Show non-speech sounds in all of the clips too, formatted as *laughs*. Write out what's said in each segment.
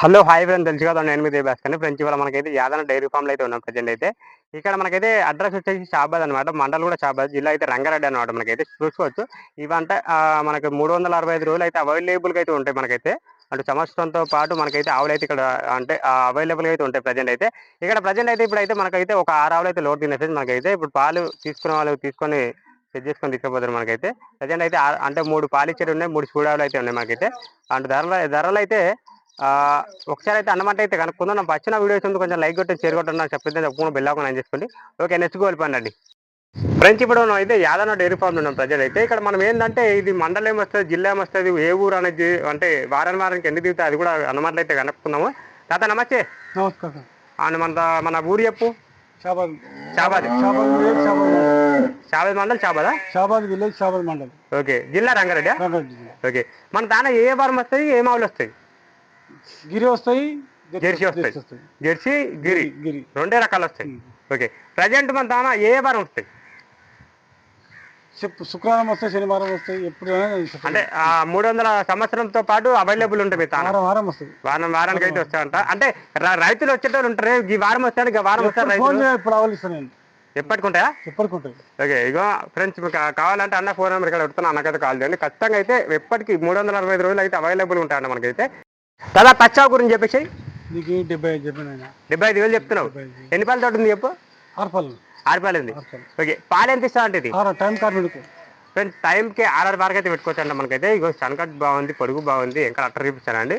Hello hi friend తెలుసు కదా నేను మీద భాస్కర్ ఫ్రెండ్స్ ఇవాళ మనకైతే యాదన డైరీ ఫామ్లో అయితే ఉన్నాం ప్రజెంట్ అయితే. ఇక్కడ మనకైతే అడ్రస్ వచ్చేసి షాబాద్ అనమాట మండల్ కూడా షాబాద్ జిల్లా అయితే రంగారెడ్డి అనమాట మనకైతే. చూసుకోవచ్చు. ఇవంటే మనకి మూడు వందల అరవై ఐదు రోజులు అయితే అవైలబుల్గా అయితే ఉంటాయి మనకైతే. అంటే సంవత్సరంతో పాటు మనకైతే ఆవులు అయితే ఇక్కడ అంటే అవైలబుల్గా అయితే ఉంటాయి ప్రజెంట్ అయితే. ఇక్కడ ప్రజెంట్ అయితే ఇప్పుడైతే మనకైతే ఒక ఆరు ఆవులు అయితే లోడ్ తినేసేది మనకైతే ఇప్పుడు పాలు తీసుకునే వాళ్ళు తీసుకొని సెట్ చేసుకొని తీసుకుపోతారు మనకైతే. ప్రజెంట్ అయితే అంటే మూడు పాలు ఇచ్చేవి ఉన్నాయి మూడు చూడాలు అయితే ఉన్నాయి మనకైతే. అంటే ధరలు ధరలు అయితే ఒకసారి అయితే అన్నమాట అయితే కనుక్కుందాం. నాకు వచ్చిన వీడియోస్ ఉంది కొంచెం లైక్ కొట్టి షేర్ కొట్టండి నాకు చెప్తే తప్పకుండా బెల్లాకొని అని చేసుకోండి ఓకే నెక్స్ట్ పండి ఫ్రెండ్స్ ఇప్పుడు మనం అయితే యాదన్న డైరీ ఫామ్ ఉన్నాం ప్రజలు అయితే ఇక్కడ మనం ఏంటంటే ఇది మండలం ఏం వస్తుంది జిల్లా ఏం వస్తుంది ఏ ఊరు అనేది అంటే వారం వారానికి ఎన్ని దిగుతాయి అది కూడా అన్నమాటలు అయితే కనుక్కుందాము తాత నమస్తే. నమస్కారం. అండ్ మన మన ఊరు చెప్పు. షాబాద్. షాబాద్. షాబాద్ విలేజ్ షాబాద్ మండల్. షాబాద్ మండల్ షాబాదా? షాబాద్ విలేజ్ షాబాద్ మండల్. ఓకే జిల్లా రంగారెడ్డి. ఓకే. మన దాన ఏ వారం వస్తాయి ఏ మావులు వస్తాయి గిరి వస్తాయి జెర్సీ వస్తాయి. జెర్సీ గిరి. గిరి రెండే రకాలు వస్తాయి. ఓకే. ప్రజెంట్ మన దాన ఏ వారం వస్తాయి? చెప్పు శుక్రవారం వస్తాయి శనివారం వస్తాయి ఎప్పుడు. అంటే ఆ మూడు వందల సంవత్సరంతో పాటు అవైలబుల్ ఉంటుంది వారం వారం వస్తుంది వారం వారానికి అయితే వస్తాయంట. అంటే రైతులు వచ్చేటోళ్ళు ఉంటారు ఈ వారం వస్తాడు ఈ వారం చేయ ఇప్పుడు ఆవలిస్తాను నేను. ఎప్పటికుంటాయా? ఎప్పటికుంటాయి. ఓకే ఇగో ఫ్రెండ్స్ మీకు కావాలంటే అన్న ఫోన్ నెంబర్ ఇక్కడ పెడుతున్నా అన్నకైతే కాల్ చేయండి. ఖచ్చితంగా అయితే ఎప్పటికి మూడు వందల అరవై ఐదు రోజులు అయితే అవైలబుల్ ఉంటాయంట మనకైతే. కదా పచ్చావు గురించి చెప్పేసి నీకు డెబ్బై ఐదు చెప్పాను డెబ్బై ఐదు వేలు చెప్తున్నావు. ఎన్ని పాలు తోటి ఉంది చెప్పు? ఆర్పల్. ఆరు పాలు ఉంది ఓకే పాలు ఎంత ఇస్తా అంటే ఇది? ఆరు టైం కార్మికు ఫ్రెండ్స్ టైంకి ఆర్ఆర్ బార్కి అయితే పెట్టుకోవచ్చు మనకైతే. ఇగో సన్కట్ బాగుంది పొడుగు బాగుంది ఇంకా అట్టర్ చూపిస్తానండి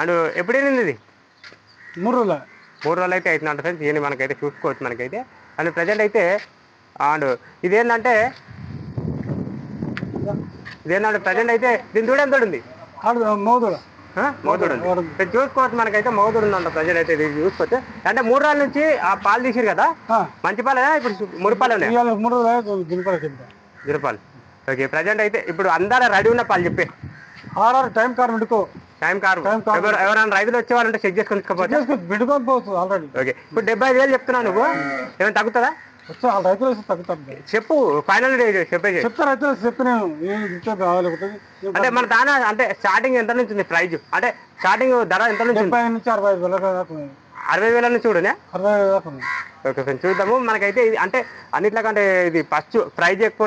అండ్? ఎప్పుడు వెళ్ళింది ఇది? మూడు రోజుల? మూడు రోజులు అయితే అవుతుందంట ఫ్రెండ్స్ దీన్ని మనకైతే చూసుకోవచ్చు మనకైతే. అండ్ ప్రజెంట్ అయితే అండ్ ఇదేంటంటే ఇదేంటంటే ప్రజెంట్ అయితే దీని దూడ ఎంత ఉంది? మోదుడు? ఇది చూసుకోవచ్చు మనకైతే మోదుడు ఉందంట ప్రజెంట్ అయితే ఇది చూసుకోవచ్చు. అంటే మూడు రోజుల నుంచి ఆ పాలు తీసిరు కదా? మంచి పాలేనా? ఇప్పుడు మూడు పాలు ఉన్నాయి? ఇవాళ మూడు రోజులు దినపడ చెప్తా రూపాయలు ఓకే ప్రజెంట్ అయితే ఇప్పుడు అందరూ రెడీ ఉన్న పాలు చెప్పే. ఆర్ఆర్ టైం టైం కారు. Time card. ఎవరు- ఎవరైనా రైతులు వచ్చేవాళ్ళంటే చెక్ చేసుకొని ఆల్రెడీ. ఓకే ఇప్పుడు డెబ్బై ఐదు వేలు చెప్తున్నావు నువ్వు. ఏమైనా తగ్గుతుందా? రైతులు చెప్పు ఫైనల్ చెప్పేసి చెప్తా రైతులు చెప్పి నేను ఏం చెప్తే బాగాలేకపోతుంది అంటే మన దాన అంటే స్టార్టింగ్ ఎంత నుంచి ఉంది ప్రైజ్ అంటే స్టార్టింగ్ ధర ఎంత నుంచి అరవై ఐదు వేల. అరవై వేల నుంచి చూడనే అరవై దాకా. ఓకే ఫ్రెండ్స్ చూద్దాము. మనకైతే ఇది అంటే అన్నిట్లకంటే ఇది ఫస్ట్ ప్రైజ్ ఎక్కువ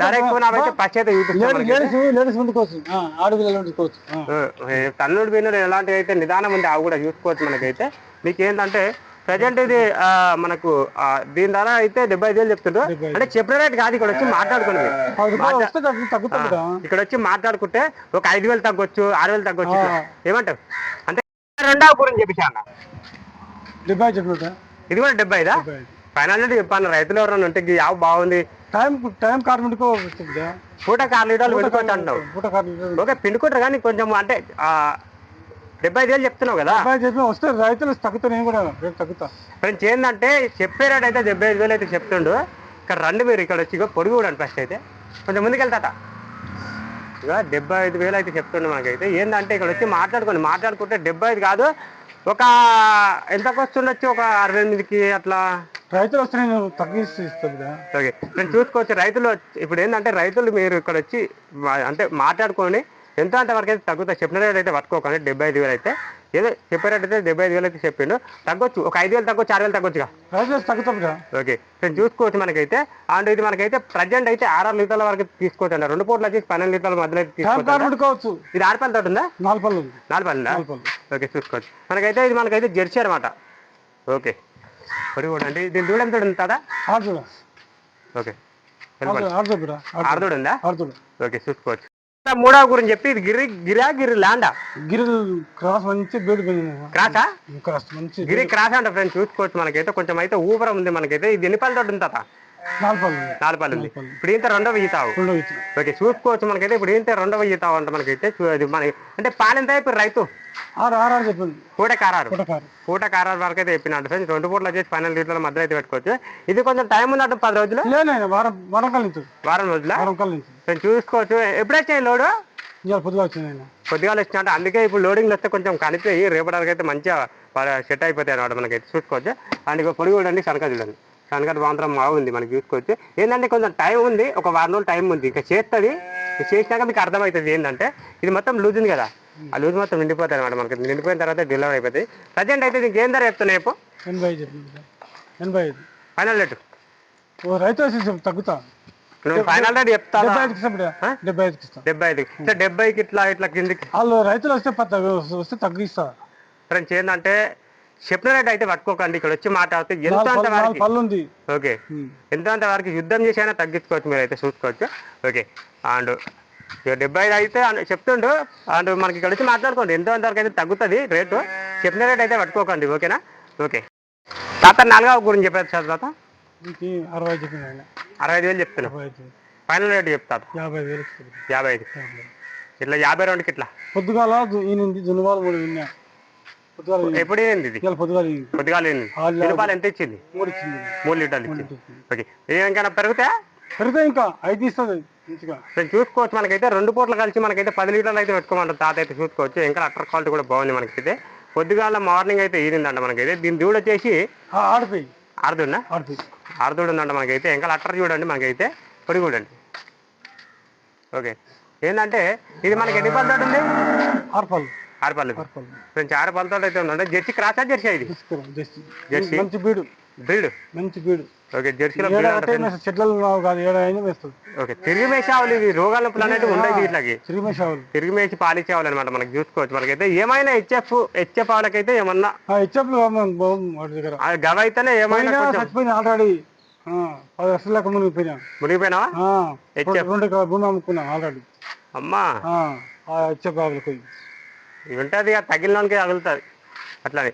ధర ఎక్కువ నావైతే ఫస్ట్ అయితే చూపిస్తాం లేడీ- మనకి. లేడీస్ లేడీస్ ముందుకోవచ్చు ఆ, ఆడపిల్లలు ముందుకోవచ్చు ఆ. ఏ, తన్నుడు బిన్నుడు ఎలాంటివి అయితే నిదానం ఉంది అవి కూడా చూసుకోవచ్చు మనకైతే. మీకు ఏంటంటే ప్రజెంట్ ఇది మనకు దీని ధర అయితే డెబ్బై ఐదు వేలు చెప్తుండ్రు. అంటే చెప్పిన రేట్ కాదు ఇక్కడ వచ్చి మాట్లాడుకోండి. ఇక్కడ వచ్చి మాట్లాడుకుంటే ఒక ఐదు వేలు తగ్గొచ్చు ఆరు వేలు తగ్గొచ్చు. ఏమంటావు? అంటే రెండవ గురించి చెప్పేసి అన్న. డెబ్బై ఇది కూడా డెబ్బై ఐదా? ఫైనల్ అంటే చెప్పాను రైతులు ఎవరైనా ఉంటే ఈ ఆవు బాగుంది. టైం టైం కార్డు పూట లీటర్లు పెట్టుకోవచ్చు కార్డు ఓకే పిండుకుంటారు కానీ కొంచెం అంటే డెబ్బై ఐదు వేలు చెప్తున్నావు కదా? డెబ్బై ఐదు చెప్పిన వస్తే రైతులు తగ్గుతా నేను కూడా రేపు తగ్గుతా. ఫ్రెండ్స్ ఏంటంటే చెప్పే రేట్ అయితే డెబ్బై ఐదు వేలు అయితే చెప్తుండు. ఇక్కడ రండి మీరు ఇక్కడ వచ్చి ఇగో పొడుగు కూడా ఫస్ట్ అయితే. కొంచెం ముందుకెళ్తాట ఇక డెబ్బై ఐదు వేలు అయితే చెప్తుండే మనకైతే ఏంటంటే ఇక్కడ వచ్చి మాట్లాడుకోండి. మాట్లాడుకుంటే డెబ్బై ఐదు కాదు ఒక ఎంతకు వస్తుండొచ్చు? ఒక అరవై ఎనిమిదికి అట్లా. రైతులు వస్తే నేను తగ్గిస్తే ఇస్తాను కదా. ఓకే. నేను చూసుకోవచ్చు. రైతులు ఇప్పుడు ఏంటంటే రైతులు మీరు ఇక్కడ వచ్చి అంటే మాట్లాడుకొని ఎంత అంటే వరకు అయితే తగ్గుతాయి చెప్పిన రేట్ అయితే పట్టుకోకండి. డెబ్బై ఐదు వేలు అయితే. ఏదో చెప్పే రేట్ అయితే డెబ్బై ఐదు వేలు అయితే చెప్పిండు. తగ్గొచ్చు. ఒక ఐదు వేలు తగ్గొచ్చు ఆరు వేలు తగ్గొచ్చుగా? కదా ఓకే. నేను చూసుకోవచ్చు మనకైతే. అండ్ ఇది మనకైతే ప్రజెంట్ అయితే ఆరు లీటర్ల వరకు తీసుకోవచ్చు అండి రెండు పూటలు వచ్చి పన్నెండు లీటర్ల మధ్యలో తీసుకోవచ్చు ఇది ఆరు పళ్ళతో ఉందా? నాలుగు పళ్ళు ఉంది. నాలుగు పళ్ళ నాలుగు పళ్ళు. ఓకే చూసుకోవచ్చు. మనకైతే ఇది మనకైతే జెర్సీ అనమాట ఓకే. పొడి కూడా అండి. దీని దూడ ఎంత ఉంటుందా? చూడ ఓకే. ఆరుదోడు ఉందా? ఓకే చూసుకోవచ్చు. ఇంకా మూడవ గురించి చెప్పి ఇది గిరి గిరా గిరి ల్యాండా. గిరి క్రాస్ మంచి బేడి క్రాసా? క్రాస్ మంచి గిరి క్రాస్ అంట ఫ్రెండ్స్ చూసుకోవచ్చు మనకైతే. కొంచెం అయితే ఊపరం ఉంది మనకైతే. ఇది ఎన్ని తాత పళ్ళు ఉంది. నాలుగు పళ్ళు ఉంది. ఇప్పుడు ఇంత రెండవ ఈతావు ఓకే చూసుకోవచ్చు మనకైతే. ఇప్పుడు ఏంటి రెండవ ఈతావు అంట మనకైతే. చూ- అది మన అంటే పాలెంత ఇప్పుడు రైతు? పూట కారారు పూట కారు పూట కారారు వరకు అయితే చెప్పినట్టు ఫ్రెండ్స్. రెండు పూటలు వచ్చేసి ఫైనల్ లీటర్ల మధ్యలో అయితే పెట్టుకోవచ్చు. ఇది కొంచెం టైం ఉన్నట్టు పది రోజులు? వారం రోజుల? చూసుకోవచ్చు. ఎప్పుడు వచ్చాయి లోడు పొద్దుగా వచ్చింది కొద్దిగా వచ్చినట్టు అందుకే ఇప్పుడు లోడింగ్ వస్తే కొంచెం కనిపోయి రేపటికి అయితే మంచిగా సెట్ అయిపోతాయి అనమాట మనకైతే. చూసుకోవచ్చు. అండ్ పొడి చూడండి కనక చూడండి. కనక మాత్రం బాగుంది మనకి చూసుకోవచ్చు ఏంటంటే కొంచెం టైం ఉంది ఒక వారం రోజులు టైం ఉంది. ఇంకా చేస్తుంది చేసినాక మీకు అర్థమవుతుంది ఏంటంటే ఇది మొత్తం లూజ్ ఉంది కదా. ఆ లూజ్ మొత్తం నిండిపోతాయి అనమాట మనకి. నిండిపోయిన తర్వాత డెలివరీ అయిపోతుంది ప్రజెంట్ అయితే దీనికి ఏం ధర చెప్తున్నాయి చెప్పు? ఎనభై ఐదు ఎనభై ఫైనల్ రేటు ఓ రైతు తగ్గుతా. ఫైనల్ రేట్ చెప్తా డెబ్బై ఐదుకి ఇస్తాం? డెబ్బై ఐదుకి ఐదు డెబ్బైకి ఇట్లా ఇట్లా కిందికి. వాళ్ళు రైతులు వస్తే వస్తే తగ్గిస్తా. ఫ్రెండ్స్ ఏంటంటే చెప్పిన రేట్ అయితే పట్టుకోకండి ఇక్కడ వచ్చి మాట్లాడితే ఎంత నాలుగు అంత పళ్ళు- నాలుగు వరకు ఓకే. ఉమ్. ఎంత అంత వరకు యుద్ధం చేసి అయినా తగ్గించుకోవచ్చు మీరు అయితే చూసుకోవచ్చు. ఓకే. అండ్ డెబ్బై ఐదు అయితే చెప్తుండు. అండ్ మనకి ఇక్కడ వచ్చి మాట్లాడుకోండి. ఎంత వరకు అయితే తగ్గుతుంది రేటు. చెప్పిన రేట్ అయితే పట్టుకోకండి ఓకేనా? ఓకే. తాత నాలుగవ గురించి చెప్పారు సార్ తాత? అరవై అరవై ఐదు వేలు చెప్తున్నాం. ఫైనల్ రేట్ చెప్తాను యాభై ఐదు వేలు యాభై ఐదు. ఇట్లా యాభై రెండుకి ఇట్లా. పొద్దుగాల మూడు విన్నా. ఎప్పుడు ఇది? పొద్దుగాల రూపాయలు ఎంత ఇచ్చింది? మూడు లీటర్లు ఇచ్చింది. ఓకే. ఇంకైనా పెరిగితే? పెరిగితే ఇంకా. ఐదు ఇస్తుంది చూసుకోవచ్చు మనకైతే. రెండు పూటలు కలిసి మనకైతే పది లీటర్లు అయితే పెట్టుకోమంటారు. తాత అయితే చూసుకోవచ్చు. ఇంకా అట్టర్ క్వాలిటీ కూడా బాగుంది మనకైతే. పొద్దుగాల మార్నింగ్ అయితే ఈరిందంట మనకైతే. దీని దూడ వచ్చేసి ఆ, ఆడిపోయి. ఆరుదున్నా ఆడిపోయి. ఆరుదూడు ఉందంట మనకైతే. ఇంకా అట్టర్ చూడండి మనకైతే. పొడి చూడండి. ఓకే. ఏంటంటే ఇది మనకి ఎన్ని పళ్ళతో ఉంది? ఆరు పళ్ళు ఆరు పళ్ళు ఆరు పళ్ళతో అయితే ఉందంటే జెర్సీ క్రాసా జెర్సీ ఇది? జెర్సీ? మంచి బీడు. బ్రీడ్ మంచి బీడు. ఓకే జెర్సీలో చెట్లలో కాదు వేస్తుంది. ఓకే తిరిగి ఇవి. రోగాల నొప్పులు అనేవి ఉండవు ఆవులు తిరిగి మేసి పాలిచ్చే అనమాట మనకి చూసుకోవచ్చు. మనకైతే ఏమైనా హెచ్ఎఫ్ హెచ్ఎఫ్ ఆవులకైతే ఏమన్నా ఆ గవ అయితేనే ఏమైనా కొంచెం ఆల్రెడీ. పది లక్షల లెక్క మునిగిపోయినా. రెండు భూమి అమ్ముకున్నా ఆల్రెడీ. అమ్మా. ఇచ్చే ఉంటుంది ఇక తగిలినోనికి తగులుతుంది. అట్లని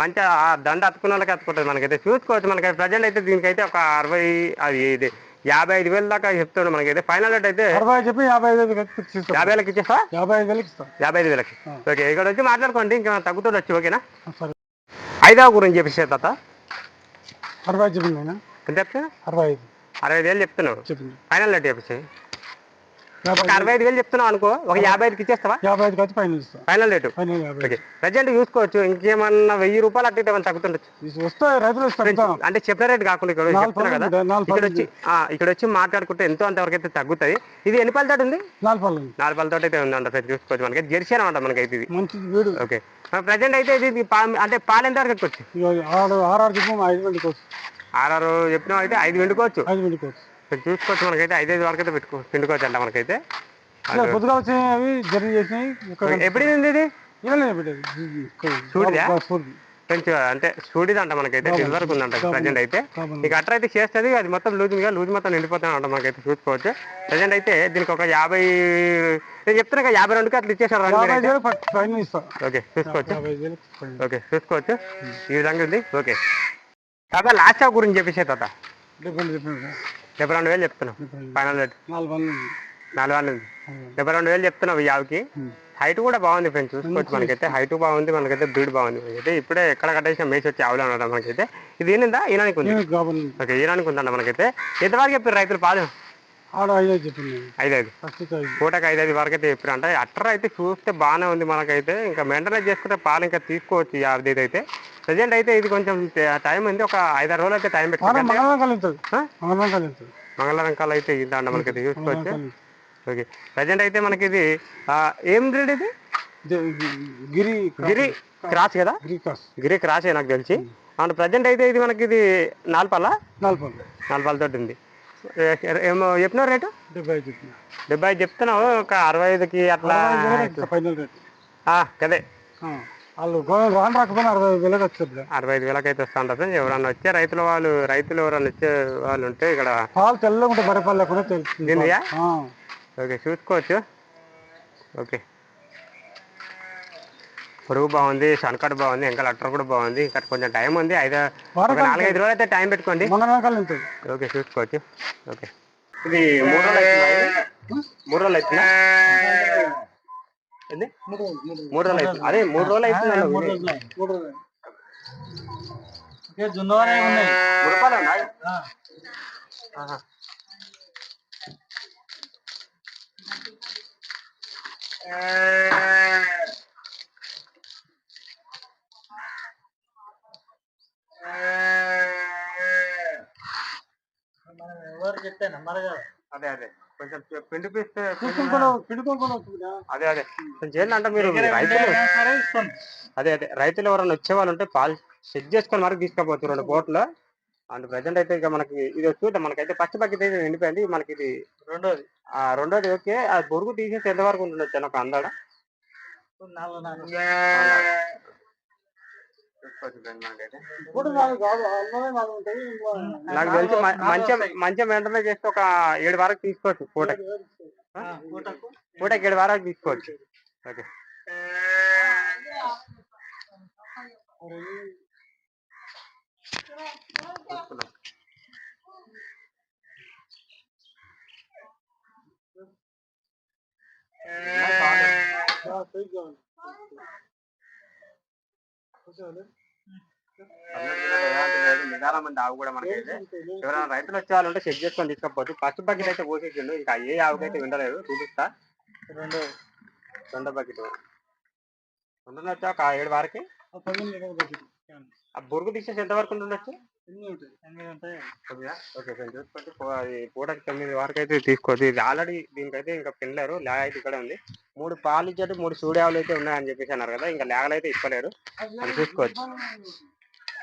మంచిగా ఆ దండ అతుకున్న వాళ్ళకి అతుకుంటుంది మనకైతే. చూసుకోవచ్చు మనకి ప్రజెంట్ అయితే దీనికైతే ఒక అరవై అది ఇది యాభై ఐదు వేల దాకా చెప్తున్నాడు మనకైతే. ఫైనల్ రేట్ అయితే అరవై చెప్పి యాభై ఐదు యాభై వేలకి ఇచ్చేస్తా యాభై ఐదు వేలకి యాభై ఐదు వేలకి. ఓకే ఇక్కడ వచ్చి మాట్లాడుకోండి. ఇంకా తగ్గుతుంది వచ్చి? ఓకేనా? ఐదవ గురించి చెప్పేసే తాత. అరవై చెప్పింది ఆయన. ఎంత చెప్తున్నా? అరవై ఐదు. అరవై ఐదు వేలు చెప్తున్నావు. ఫైనల్ రేట్ చెప్పేసి. ఒక అరవై ఐదు వేలు చెప్తున్నావు అనుకో ఒక యాభై ఐదుకి ఇచ్చేస్తావా? యాభై ఐదు అయితే పైన ఇస్తాం. Final rate? పైన యాభై ఓకే. ప్రజెంట్ చూసుకోవచ్చు ఇంకేమన్నా వెయ్యి రూపాయలు అట్లా ఏమైనా తగ్గుతుండొచ్చు? వస్తాయి రైతులు అంటే చెప్పిన రేట్ కాకుండా ఇక్కడ చెప్తున్నా కదా? ఇక్కడ వచ్చి ఇక్కడ వచ్చి మాట్లాడుకుంటే ఎంతో అంతవరకు అయితే తగ్గుతుంది ఇది ఎన్ని పళ్ళతో ఉంది? నాలుగు పళ్ళు ఉంది. నాలుగు పళ్ళతో అయితే ఉందంట ఫ్రెండ్స్ చూసుకోవచ్చు మనకి. జెర్సీ అనమాట మనకి అయితే ఇది. మంచిది వీడు. ఓకే. ప్రజెంట్ అయితే ఇది అంటే పాలు ఎంత వరకు ఎక్కొచ్చు ఇక ఆరు ఆరు చెప్పినా అయితే ఐదు వెండుకోవచ్చు ఐదు మందికి వచ్చు. ఇక్కడ చూసుకోవచ్చు మనకైతే? ఐదు ఐదు వరకు అయితే పెట్టుకో పిండుకోవచ్చు అంట మనకైతే పొద్దుగా వచ్చినవి జర్నీ చేసినాయి ఎప్పుడు ఇది? చూడదా? ఫ్రెండ్స్ అంటే స్టూడియో అంట మనకైతే సిల్వర్ ఉందంట ప్రజెంట్ అయితే. ఇక అట్లా అయితే చేస్తుంది అది మొత్తం లూజ్గా లూజ్ మొత్తం నిండిపోతాను అంట మనకైతే చూసుకోవచ్చు. ప్రజెంట్ అయితే దీనికి ఒక యాభై నేను చెప్తున్నా యాభై రెండుకి అట్లా ఇచ్చేసారు ఓకే చూసుకోవచ్చు. ఓకే చూసుకోవచ్చు. ఈ విధంగా ఉంది. ఓకే. తాత లాస్ట్ షాప్ గురించి చెప్పేసే తాత. డెబ్బై రెండు వేలు చెప్తున్నావు. Final rate. నాలుగు వందలు ఉంది. నాలుగు వందలు. డెబ్బై రెండు వేలు చెప్తున్నావు యావకి. హైట్ కూడా బాగుంది ఫ్రెండ్స్ చూసుకోవచ్చు మనకైతే. హైట్ బాగుంది మనకైతే బ్రీడ్ బాగుంది. మనకైతే ఇప్పుడే ఎక్కడ కట్టేసిన మేసి వచ్చి ఆవులు అన్నమాట మనకైతే. ఇది ఏందా ఈనానికి ఉంది. ఓకే ఈనానికి ఉందంట మనకైతే. ఎంతవరకు చెప్పారు రైతులు పాలు? ఆడ ఐదు ఐదు. చెప్పింది పూటకి వరకు అయితే చెప్పారు అంటే. అట్టర్ అయితే చూస్తే బాగానే ఉంది మనకైతే. ఇంకా మెయింటెనెన్స్ చేసుకుంటే పాలు ఇంకా తీసుకోవచ్చు యాభై అయితే. ప్రజెంట్ అయితే ఇది కొంచెం టైం ఉంది. ఒక ఐదారు రోజులు అయితే టైం పెట్టుకోండి మంగళవారం కాలం అయితే ఇదంట మనకైతే చూసుకోవచ్చు. ఓకే. ప్రజెంట్ అయితే మనకి ఇది ఏం బ్రీడ్ ఇది? గిరి గిరి క్రాస్ కదా? గిరి గిరి క్రాస్ నాకు తెలిసి. అండ్ ప్రజెంట్ అయితే ఇది మనకి ఇది నాలుగు పళ్ళ? నాలుగు పళ్ళు. నాలుగు పళ్ళతోటి ఉంది. ఏమో చెప్పినావు రేటు? డెబ్బై ఐదు డెబ్బై ఐదు చెప్తున్నావు ఒక అరవై ఐదుకి అట్లా ఫైనల్ రేట్ కదే. వాళ్ళు రాకపోయినా అరవై ఐదు వేలకు వచ్చేది అరవై ఐదు వేలకి అయితే వస్తా ఉంటుంది ఎవరన్నా వచ్చే రైతుల వాళ్ళు రైతులు ఎవరన్నా వచ్చే వాళ్ళు ఉంటే ఇక్కడ పాలు తెల్లగా ఉంటే బరే పాలు లేకుండా తెలుస్తుంది. దీనియా? ఆ. ఓకే చూసుకోవచ్చు. ఓకే. పొడుగు బాగుంది సన్కట్ బాగుంది ఇంకా లెటర్ కూడా బాగుంది. ఇంకా కొంచెం టైం ఉంది. ఐదు నాలుగైదు రోజులు అయితే టైం పెట్టుకోండి. ఓకే చూసుకోవచ్చు. ఓకే. ఇది మూడు రోజులు అవుతుందా? మూడు రోజులు అవుతుందా ఏంది? మూడు రోజులు అవుతుంది అదే మూడు రోజులు అవుతుంది జున్నవారే ఉన్నాయి. ఉన్నాయి కదా. అదే అదే. కొంచెం పిండిపిస్తే *laughs* అదే అదే. కొంచెం ఏంటంటే మీరు రైతులు అదే అదే. రైతులు ఎవరైనా వచ్చే వాళ్ళు ఉంటే పాలు సెట్ చేసుకొని మరి తీసుకుపోతారు రెండు కోట్లు అండ్ ప్రజెంట్ అయితే ఇక మనకి ఇది చూద్దాం మనకైతే పచ్చి బకెట్ అయితే నిండిపోయింది. మనకి ఇది రెండోది. ఆ రెండోది ఓకే. ఆ బొరుగు తీసేసి ఎంత వరకు ఉంటుండొచ్చు అని ఒక అందాడ నాకు తెలిసి మ- మంచం మంచం వెంటనే చేస్తే ఒక ఏడు వరకు తీసుకోవచ్చు పూటకి. పూటకు? ఏడు వరకు తీసుకోవచ్చు. ఓకే. చూసుకుందాం. నిదానం ఆవు కూడా మనకైతే ఎవరైనా రైతులు వచ్చే వాళ్ళు ఉంటే చెక్ చేసుకొని తీసుకోవచ్చు పచ్చి బకెట్ అయితే పోసేసిండు. ఇంకా ఏ ఆవుకైతే వింటలేదు చూపిస్తా. రెండు రెండో బకెట్ ఉంటుండొచ్చు ఒక ఏడు వరకు? ఆ, బొరుగు తీసేసి ఎంత వరకు కొద్దిగా ఓకే చూసుకోండి పూటకి తొమ్మిది వరకు అయితే తీసుకోవచ్చు. ఇది ఆల్రెడీ దీనికైతే ఇంకా పిల్లలేరు ల్యాగ్ అయితే ఇక్కడ ఉంది. మూడు పాలు ఇచ్చేటి మూడు సూర్యావులు అయితే ఉన్నాయని చెప్పేసి అన్నారు కదా. ఇంకా ల్యాగలు అయితే ఇప్పలేరు అది చూసుకోవచ్చు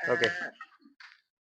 ఓకే *laughs*